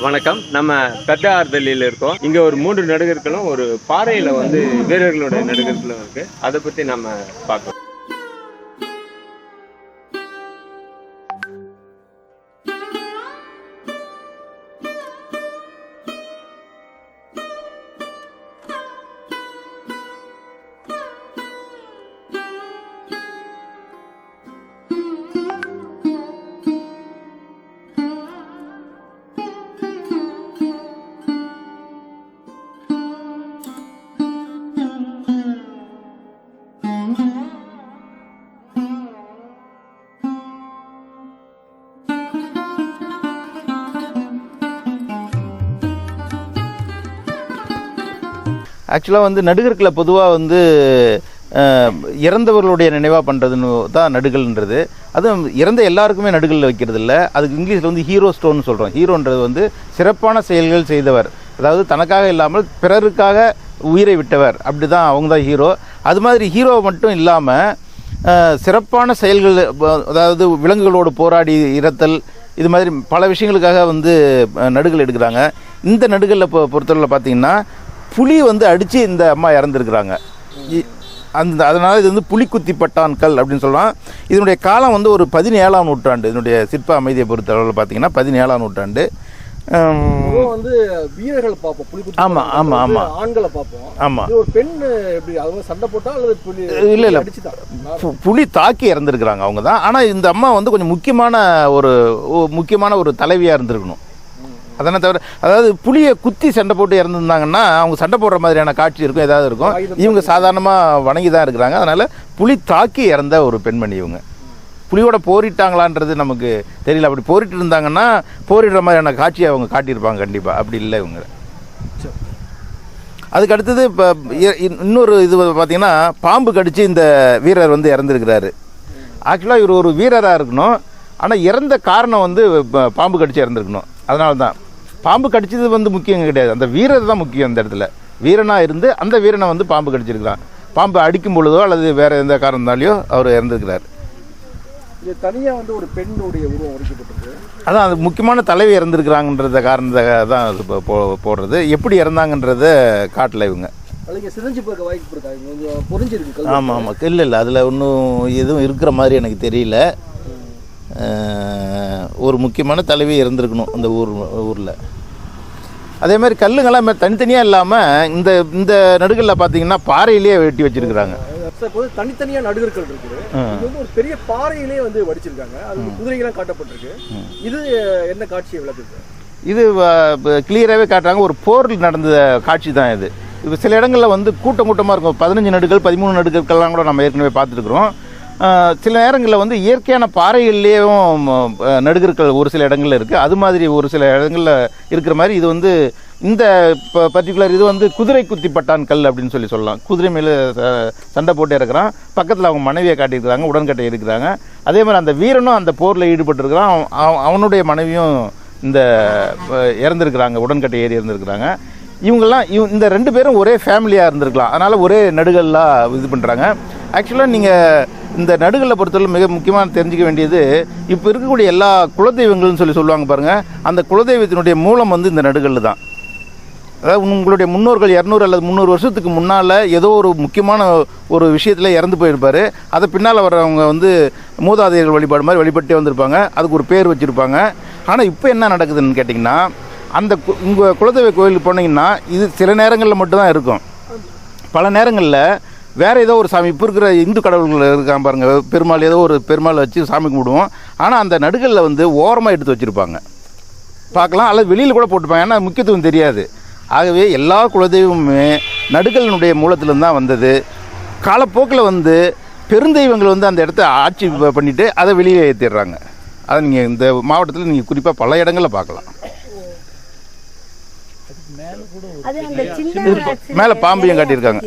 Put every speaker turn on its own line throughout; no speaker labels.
வணக்கம். நம்ம பெத்த ஆறுதலில் இருக்கோம். இங்க ஒரு மூன்று நடுகர்களும் ஒரு பாறையில வந்து வீரர்களுடைய நடுகர்களும் இருக்கு. அதை பத்தி நம்ம பார்க்கலாம்.
ஆக்சுவலாக வந்து நடுகர்களில் பொதுவாக வந்து இறந்தவர்களுடைய நினைவாக பண்ணுறதுன்னு தான் நடுகள்ன்றது. அதுவும் இறந்த எல்லாருக்குமே நடுகளில் வைக்கிறது இல்லை அதுக்கு இங்கிலீஷில் வந்து ஹீரோ ஸ்டோன் சொல்கிறோம் ஹீரோன்றது வந்து சிறப்பான செயல்கள் செய்தவர். அதாவது தனக்காக இல்லாமல் பிறருக்காக உயிரை விட்டவர். அப்படி தான் அவங்க தான் ஹீரோ அது மாதிரி ஹீரோ மட்டும் இல்லாமல் சிறப்பான செயல்கள் அதாவது விலங்குகளோடு போராடி இறத்தல் இது மாதிரி பல விஷயங்களுக்காக வந்து நடுகள் எடுக்கிறாங்க. இந்த நடுகளில் பொ பொறுத்தவரையில் பார்த்தீங்கன்னா புலி வந்து அடித்து இந்த அம்மா இறந்துருக்குறாங்க. அந்த அதனால் இது வந்து புலிக்குத்தி பட்டான் கல் அப்படின்னு சொல்லலாம். இதனுடைய காலம் வந்து ஒரு பதினேழாம் நூற்றாண்டு. இதனுடைய சிற்ப அமைதியை பொறுத்தளவில் பார்த்தீங்கன்னா பதினேழாம் நூற்றாண்டு.
வந்து வீரர்களை பார்ப்போம். புலி குத்தி
ஆமா,
போடுறவங்க
ஆமா,
வந்து
ஆமா.
ஆண்களை பார்ப்போம்.
ஆமா.
இது ஒரு பெண் எப்படி அது வந்து சண்டை போட்டா அல்லது புலி
இல்ல, இல்ல. புலி தாக்கி இறந்துருக்குறாங்க அவங்க தான். ஆனால் இந்த அம்மா வந்து கொஞ்சம் முக்கியமான ஒரு முக்கியமான ஒரு தலைவியாக இருந்திருக்கணும். அதனால் தவிர அதாவது புளியை குத்தி சண்டை போட்டு இறந்துருந்தாங்கன்னா அவங்க சண்டை போடுற மாதிரியான காட்சி இருக்கும் ஏதாவது இருக்கும். இவங்க சாதாரணமாக வணங்கி தான் இருக்கிறாங்க. அதனால் புளி தாக்கி இறந்த ஒரு பெண்மணி இவங்க. புலியோட போரிட்டாங்களான்றது நமக்கு தெரியல. அப்படி போரிட்டு இருந்தாங்கன்னா போரிடுற மாதிரியான காட்சியை அவங்க காட்டியிருப்பாங்க கண்டிப்பாக அப்படி இல்லை இவங்க. அதுக்கு அடுத்தது இப்போ இன்னொரு இது பார்த்தீங்கன்னா பாம்பு கடித்து இந்த வீரர் வந்து இறந்துருக்கிறாரு. ஆக்சுவலாக இவர் ஒரு வீரராக இருக்கணும். ஆனால் இறந்த காரணம் வந்து பாம்பு கடித்து இறந்துருக்கணும். அதனால தான் பாம்பு கடிச்சது வந்து முக்கியம் கிடையாது. அந்த வீரர் தான் முக்கியம் இந்த இடத்துல. வீரனாக இருந்து அந்த வீரனை வந்து பாம்பு கடிச்சிருக்கிறான். பாம்பு அடிக்கும் பொழுதோ அல்லது வேறு எந்த காரணத்தாலையோ அவர் இறந்துருக்கிறார்.
இது தனியா வந்து ஒரு பெண்ணுடைய உருவம் உடைக்கப்பட்டிருக்கு.
அதான் அது முக்கியமான தலைவி இறந்துருக்குறாங்கன்றத காரணத்தை தான் அது போ- போடுறது. எப்படி இறந்தாங்கன்றத காட்டல இவங்க. ஆமாம் ஆமாம். இல்லை இல்லை. அதில் ஒன்றும் எதுவும் இருக்கிற மாதிரி எனக்கு தெரியல. ஒரு முக்கியமான தலைவி இருந்திருக்கணும் இந்த ஊர் ஊரில். அதே மாதிரி கல்லுங்கெல்லாம் தனித்தனியாக இல்லாமல் இந்த இந்த நடுகளில் பார்த்தீங்கன்னா பாறையிலேயே வெட்டி வச்சிருக்கிறாங்க.
சார் இப்போ வந்து தனித்தனியா நடுகர்கள் இருக்குது. வந்து ஒரு பெரிய பாறையிலே வந்து வடிச்சிருக்காங்க. அது குதிரைகள்லாம் காட்டப்பட்டிருக்கு. இது என்ன காட்சியை விளக்குது?
இது கிளியராகவே காட்டுறாங்க. ஒரு போர் நடந்த காட்சி தான் இது. இப்போ சில இடங்களில் வந்து கூட்டம் கூட்டமாக இருக்கும். பதினஞ்சு நடுகள் பதிமூணு நடுகள்லாம் கூட நம்ம ஏற்கனவே பார்த்துருக்குறோம். சில நேரங்களில் வந்து இயற்கையான பாறைகள்லேயும் நடுகர்கள் ஒரு சில இடங்களில் இருக்குது அது மாதிரி ஒரு சில இடங்களில் இருக்கிற மாதிரி இது வந்து இந்த பர்டிகுலர் இது வந்து குதிரை குத்தி பட்டான் கல் அப்படின்னு சொல்லி சொல்லலாம். குதிரை மேலே சண்டை போட்டு இருக்கிறான். பக்கத்தில் அவங்க மனைவியை காட்டியிருக்கிறாங்க உடன்கட்டை இருக்கிறாங்க. அதே மாதிரி அந்த வீரனும் அந்த போரில் ஈடுபட்டிருக்கிறான். அவன் அவன்- அவனுடைய மனைவியும் இந்த இறந்துருக்கிறாங்க உடன்கட்டை ஏறி இருந்திருக்கிறாங்க இவங்கெல்லாம் இவ் இந்த ரெண்டு பேரும் ஒரே ஃபேமிலியாக இருந்திருக்கலாம். அதனால் ஒரே நடுகல்லாம் இது பண்ணுறாங்க ஆக்சுவலாக நீங்கள் இந்த நடுகளை பொறுத்தவரை மிக முக்கியமாக தெரிஞ்சுக்க வேண்டியது இப்போ இருக்கக்கூடிய எல்லா குலதெய்வங்கள்னு சொல்லி சொல்லுவாங்க பாருங்கள் அந்த குலதெய்வத்தினுடைய மூலம் வந்து இந்த நடுகள் தான். அதாவது உங்களுடைய முன்னோர்கள் இரநூறு அல்லது முந்நூறு வருஷத்துக்கு முன்னால் ஏதோ ஒரு முக்கியமான ஒரு விஷயத்தில் இறந்து போயிருப்பார். அதை பின்னால் வர்றவங்க வந்து மூதாதையர்கள் வழிபாடு மாதிரி வழிபட்டே வந்திருப்பாங்க. அதுக்கு ஒரு பேர் வச்சுருப்பாங்க. ஆனால் இப்போ என்ன நடக்குதுன்னு கேட்டிங்கன்னா அந்த உங்கள் குலதெய்வ கோயிலுக்கு போனீங்கன்னா இது சில நேரங்களில் மட்டும்தான் இருக்கும். பல நேரங்களில் வேறு ஏதோ ஒரு சாமி இப்போ இருக்கிற இந்து கடவுள்கள் இருக்காங்க பாருங்க பெருமாள் ஏதோ ஒரு பெருமாள் வச்சு சாமி கும்பிடுவோம். ஆனால் அந்த நடுகளில் வந்து ஓரமாக எடுத்து வச்சுருப்பாங்க. பார்க்கலாம் அல்லது வெளியில் கூட போட்டுப்பாங்க ஏன்னா முக்கியத்துவம் தெரியாது. ஆகவே எல்லா குலதெய்வமுமே நடுகளினுடைய மூலத்திலிருந்து தான் வந்தது. காலப்போக்கில் வந்து பெருந்தெய்வங்கள் வந்து அந்த இடத்த ஆட்சி ப- பண்ணிட்டு அதை வெளியே ஏற்றிடுறாங்க அதை நீங்கள் இந்த மாவட்டத்தில் நீங்கள் குறிப்பாக பல இடங்களில் பார்க்கலாம்.
அது அந்த சின்ன
மேலே பாம்பையும் காட்டியிருக்காங்க.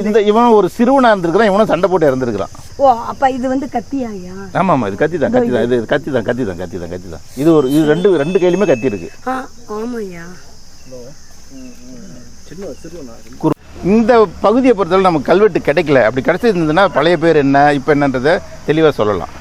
இந்த இவன் ஒரு சிறுவனாக இருந்திருக்கிறான் இவனும் சண்டை போட்டு இறந்துருக்கிறான்.
ஓ அப்ப இது வந்து கத்தியாயா?
ஆமாம் ஆமாம் இது கத்தி தான் கத்தி தான் இது கத்தி தான் கத்தி தான் கத்தி தான் கத்தி தான் இது ஒரு இது ரெண்டு ரெண்டு கையிலுமே கத்தி இருக்கு
சிறுவனா
இந்த பகுதியை பொறுத்தவரை நமக்கு கல்வெட்டு கிடைக்கல. அப்படி கிடைச்சிருந்ததுன்னா பழைய பேர் என்ன இப்போ என்னன்றதை தெளிவாக சொல்லலாம்.